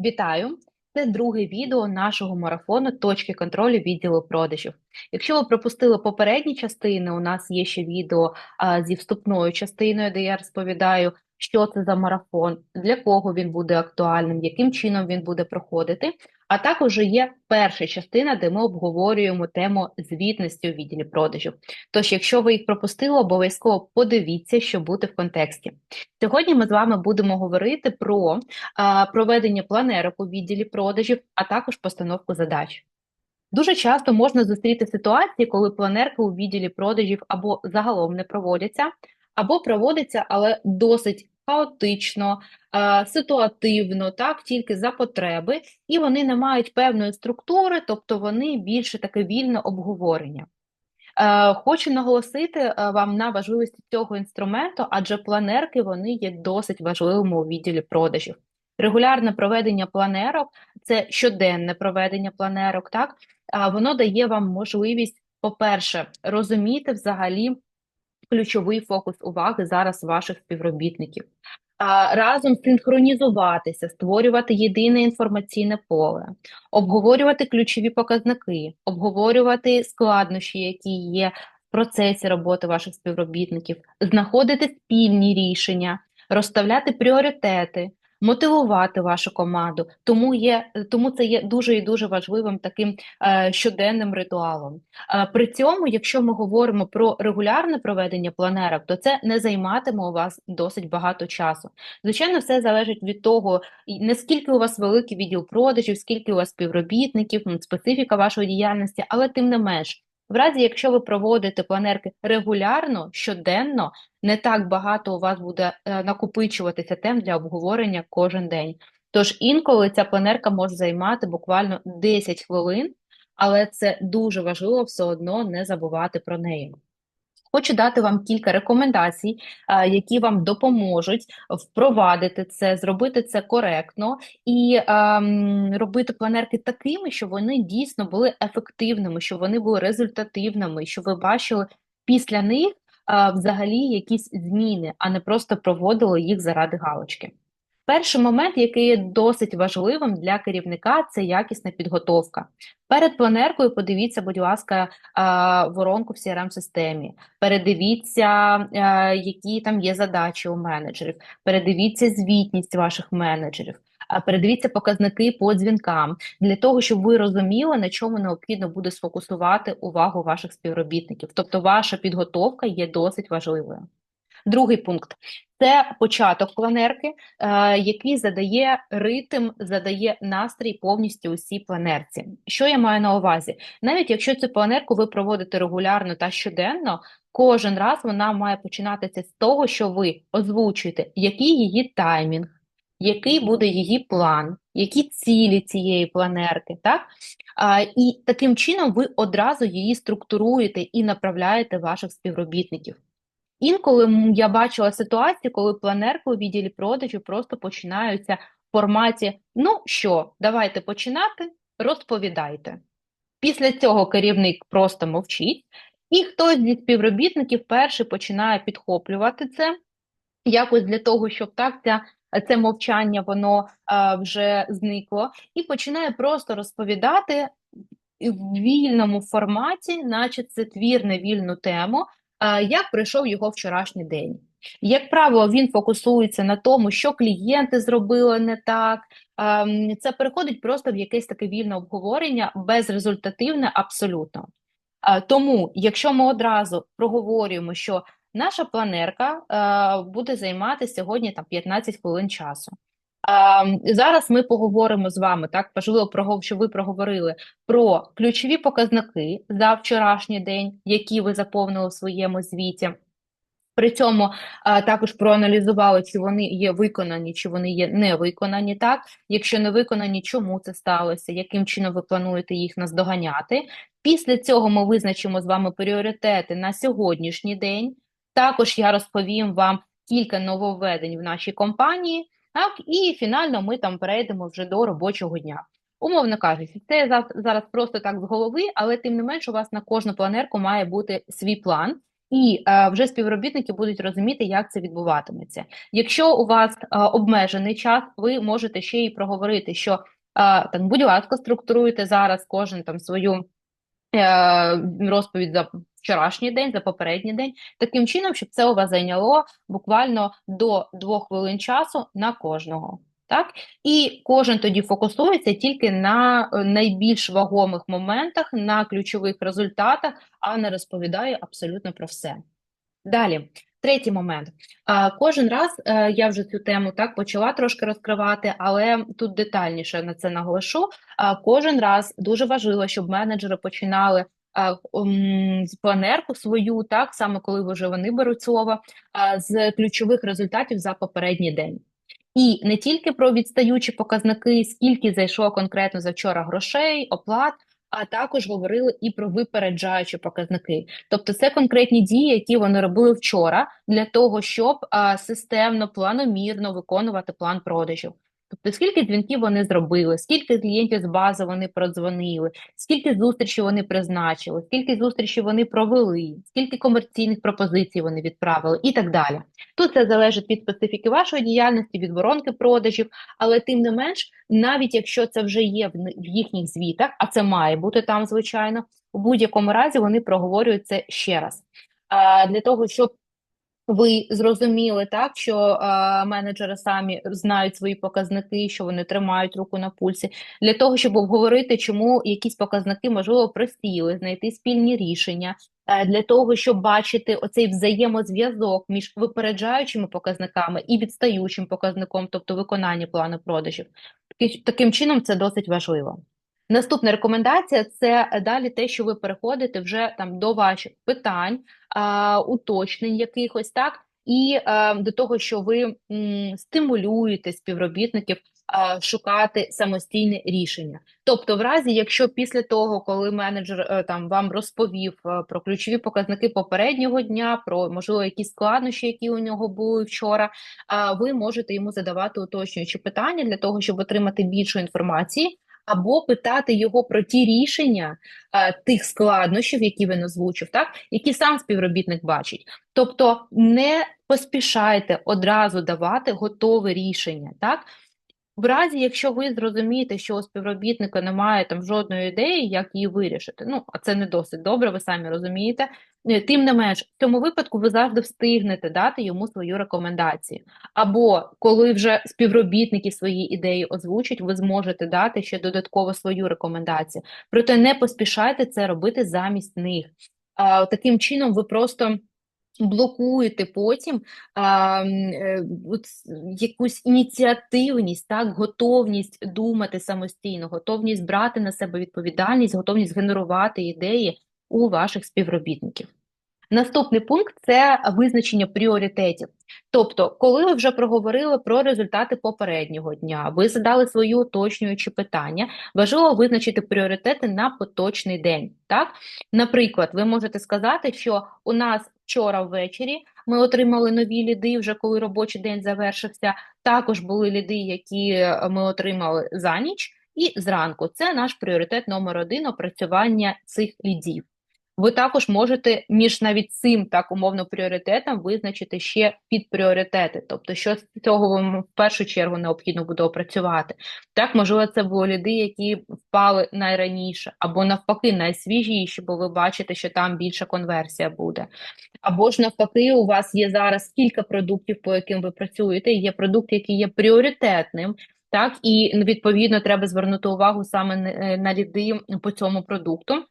Вітаю! Це друге відео нашого марафону точки контролю відділу продажів. Якщо ви пропустили попередні частини, у нас є ще відео а, зі вступною частиною, де я розповідаю, що це за марафон, для кого він буде актуальним, яким чином він буде проходити. А також є перша частина, де ми обговорюємо тему звітності у відділі продажів. Тож, якщо ви їх пропустили, обов'язково подивіться, що бути в контексті. Сьогодні ми з вами будемо говорити про а, проведення планерок у відділі продажів, а також постановку задач. Дуже часто можна зустріти ситуації, коли планерки у відділі продажів або загалом не проводяться, або проводяться, але досить хаотично, ситуативно, так, тільки за потреби, і вони не мають певної структури, тобто вони більше таке вільне обговорення. Е, Хочу наголосити е, вам на важливості цього інструменту, адже планерки вони є досить важливими у відділі продажів. Регулярне проведення планерок це щоденне проведення планерок, так воно дає вам можливість, по-перше, розуміти взагалі ключовий фокус уваги зараз ваших співробітників. А, Разом синхронізуватися, створювати єдине інформаційне поле, обговорювати ключові показники, обговорювати складнощі, які є в процесі роботи ваших співробітників, знаходити спільні рішення, розставляти пріоритети, мотивувати вашу команду. Тому є, тому це є дуже і дуже важливим таким е, щоденним ритуалом. Е, при цьому, якщо ми говоримо про регулярне проведення планерок, то це не займатиме у вас досить багато часу. Звичайно, все залежить від того, наскільки у вас великий відділ продажів, скільки у вас співробітників, специфіка вашої діяльності, але тим не менш. В разі, якщо ви проводите планерки регулярно, щоденно, не так багато у вас буде е, накопичуватися тем для обговорення кожен день. Тож інколи ця планерка може займати буквально 10 хвилин, але це дуже важливо все одно не забувати про неї. Хочу дати вам кілька рекомендацій, е, які вам допоможуть впровадити це, зробити це коректно і ем, робити планерки такими, щоб вони дійсно були ефективними, щоб вони були результативними, щоб ви бачили після них е, взагалі якісь зміни, а не просто проводили їх заради галочки. Перший момент, який є досить важливим для керівника, це якісна підготовка. Перед планеркою подивіться, будь ласка, воронку в crm системі передивіться, які там є задачі у менеджерів, передивіться звітність ваших менеджерів. Передивіться показники по дзвінкам для того, щоб ви розуміли, на чому необхідно буде сфокусувати увагу ваших співробітників. Тобто, ваша підготовка є досить важливою. Другий пункт це початок планерки, е, який задає ритм, задає настрій повністю усій планерці. Що я маю на увазі? Навіть якщо цю планерку ви проводите регулярно та щоденно, кожен раз вона має починатися з того, що ви озвучуєте, який її таймінг, який буде її план, які цілі цієї планерки, так? А, І таким чином ви одразу її структуруєте і направляєте ваших співробітників. Інколи я бачила ситуацію, коли планерки у відділі продажу просто починаються в форматі: ну що, давайте починати, розповідайте. Після цього керівник просто мовчить, і хтось зі співробітників перший починає підхоплювати це якось для того, щоб так ця, це мовчання воно а, вже зникло, і починає просто розповідати в вільному форматі, наче це твір на вільну тему як пройшов його вчорашній день. Як правило, він фокусується на тому, що клієнти зробили не так. Це переходить просто в якесь таке вільне обговорення, безрезультативне абсолютно. Тому, якщо ми одразу проговорюємо, що наша планерка буде займати сьогодні там 15 хвилин часу. Зараз ми поговоримо з вами так важливо що ви проговорили про ключові показники за вчорашній день, які ви заповнили в своєму звіті. При цьому а, також проаналізували, чи вони є виконані, чи вони є не виконані. Так, якщо не виконані, чому це сталося, яким чином ви плануєте їх наздоганяти. Після цього ми визначимо з вами пріоритети на сьогоднішній день. Також я розповім вам кілька нововведень в нашій компанії. Так, і фінально ми там перейдемо вже до робочого дня. Умовно кажучи, це зараз просто так з голови, але тим не менш у вас на кожну планерку має бути свій план, І е, вже співробітники будуть розуміти, як це відбуватиметься. Якщо у вас е, обмежений час, ви можете ще й проговорити, що е, там, будь ласка, структуруйте зараз кожен там свою розповідь за вчорашній день, за попередній день, таким чином, щоб це у вас зайняло буквально до двох хвилин часу на кожного. Так? І кожен тоді фокусується тільки на е, найбільш вагомих моментах, на ключових результатах, а не розповідає абсолютно про все. Далі, третій момент. Кожен раз е, я вже цю тему так почала трошки розкривати, але тут детальніше на це наголошу. Кожен раз дуже важливо, щоб менеджери починали з планерку свою, так саме коли вже вони беруть слово, з ключових результатів за попередній день. І не тільки про відстаючі показники, скільки зайшло конкретно за вчора грошей, оплат, а також говорили і про випереджаючі показники. Тобто це конкретні дії, які вони робили вчора для того, щоб системно, планомірно виконувати план продажів. Тобто, скільки дзвінків вони зробили, скільки клієнтів з бази вони продзвонили, скільки зустрічей вони призначили, скільки зустрічей вони провели, скільки комерційних пропозицій вони відправили і так далі. Тут це залежить від специфіки вашої діяльності, від воронки продажів, але тим не менш, навіть якщо це вже є в їхніх звітах, а це має бути там, звичайно, у будь-якому разі вони проговорюють це ще раз. Для того, щоб ви зрозуміли так, що е, менеджери самі знають свої показники, що вони тримають руку на пульсі, для того, щоб обговорити, чому якісь показники можливо просіли, знайти спільні рішення, е, для того, щоб бачити оцей взаємозв'язок між випереджаючими показниками і відстаючим показником, тобто виконання плану продажів. Таким чином, це досить важливо. Наступна рекомендація це е, далі те, що ви переходите вже там до ваших питань, уточнень якихось так, і до того, що ви стимулюєте співробітників шукати самостійне рішення. Тобто, в разі, якщо після того, коли менеджер е, там вам розповів е, про ключові показники попереднього дня, про можливо якісь складнощі, які у нього були вчора, ви можете йому задавати уточнюючі питання для того, щоб отримати більше інформації або питати його про ті рішення е, тих складнощів, які він озвучив, так які сам співробітник бачить. Тобто не поспішайте одразу давати готове рішення, так. В разі, якщо ви зрозумієте, що у співробітника немає там жодної ідеї, як її вирішити, ну а це не досить добре, ви самі розумієте. Е, тим не менш, в цьому випадку ви завжди встигнете дати йому свою рекомендацію. Або коли вже співробітники свої ідеї озвучать, ви зможете дати ще додатково свою рекомендацію. Проте не поспішайте це робити замість них. Таким чином, ви просто блокуєте потім а, е, от, якусь ініціативність, так, готовність думати самостійно, готовність брати на себе відповідальність, готовність генерувати ідеї у ваших співробітників. Наступний пункт це визначення пріоритетів. Тобто, коли ви вже проговорили про результати попереднього дня, ви задали свої уточнюючі питання, важливо визначити пріоритети на поточний день. Так, Наприклад, ви можете сказати, що у нас вчора ввечері ми отримали нові ліди, вже коли робочий день завершився. Також були ліди, які ми отримали за ніч, і зранку. Це наш пріоритет номер один опрацювання цих лідів. Ви також можете між навіть цим так умовно пріоритетом визначити ще підпріоритети, тобто, що з цього вам в першу чергу необхідно буде опрацювати. Так, можливо, це були ліди, які впали найраніше, або навпаки, найсвіжіші, бо ви бачите, що там більша конверсія буде. Або ж навпаки, у вас є зараз кілька продуктів, по яким ви працюєте. Є продукт, який є пріоритетним. Так, і відповідно треба звернути увагу саме на ліди по цьому продукту.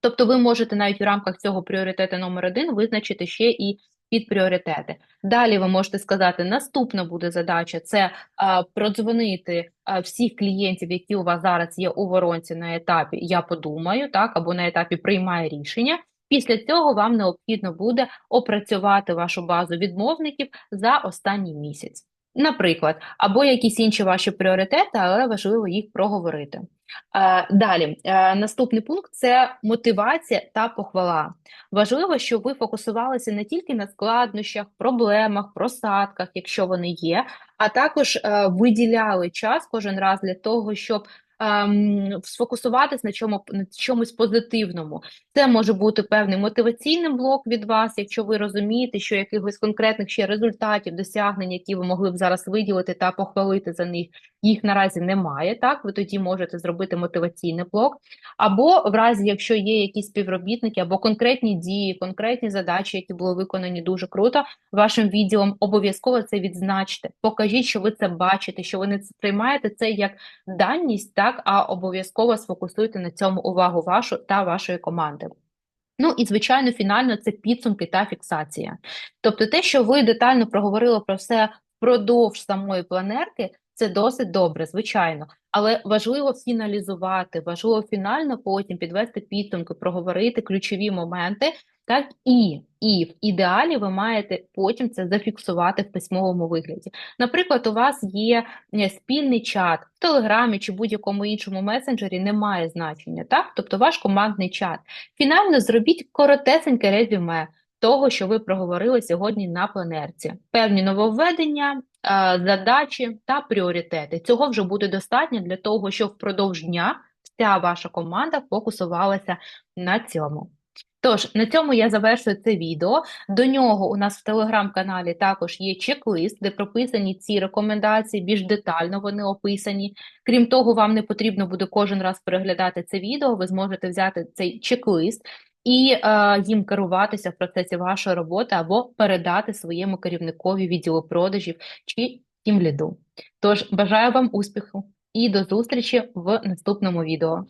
Тобто ви можете навіть в рамках цього пріоритету номер один визначити ще і підпріоритети. Далі ви можете сказати, наступна буде задача це а, продзвонити а, всіх клієнтів, які у вас зараз є у воронці на етапі Я подумаю, так, або на етапі приймає рішення. Після цього вам необхідно буде опрацювати вашу базу відмовників за останній місяць. Наприклад, або якісь інші ваші пріоритети, але важливо їх проговорити. Е, далі, е, наступний пункт це мотивація та похвала. Важливо, щоб ви фокусувалися не тільки на складнощах, проблемах, просадках, якщо вони є, а також е, виділяли час кожен раз для того, щоб ем, сфокусуватись на чому на чомусь позитивному. Це може бути певний мотиваційний блок від вас, якщо ви розумієте, що якихось конкретних ще результатів, досягнень, які ви могли б зараз виділити та похвалити за них, їх наразі немає. Так, ви тоді можете зробити мотиваційний блок. Або в разі, якщо є якісь співробітники, або конкретні дії, конкретні задачі, які були виконані дуже круто, вашим відділом обов'язково це відзначте. Покажіть, що ви це бачите, що ви не сприймаєте це як даність, так, а обов'язково сфокусуйте на цьому увагу вашу та вашої команди. Ну і, звичайно, фінально це підсумки та фіксація. Тобто, те, що ви детально проговорили про все впродовж самої планерки, це досить добре, звичайно. Але важливо фіналізувати, важливо фінально потім підвести підсумки, проговорити ключові моменти, так і, і в ідеалі ви маєте потім це зафіксувати в письмовому вигляді. Наприклад, у вас є е, спільний чат в Телеграмі чи будь-якому іншому месенджері, немає значення, так? Тобто ваш командний чат. Фінально зробіть коротесеньке резюме того, що ви проговорили сьогодні на пленерці. Певні нововведення, задачі та пріоритети. Цього вже буде достатньо для того, щоб впродовж дня вся ваша команда фокусувалася на цьому. Тож, на цьому я завершую це відео. До нього у нас в телеграм-каналі також є чек-лист, де прописані ці рекомендації, більш детально вони описані. Крім того, вам не потрібно буде кожен раз переглядати це відео, ви зможете взяти цей чек-лист і е, їм керуватися в процесі вашої роботи або передати своєму керівникові відділу продажів чи тімліду. Тож бажаю вам успіху і до зустрічі в наступному відео.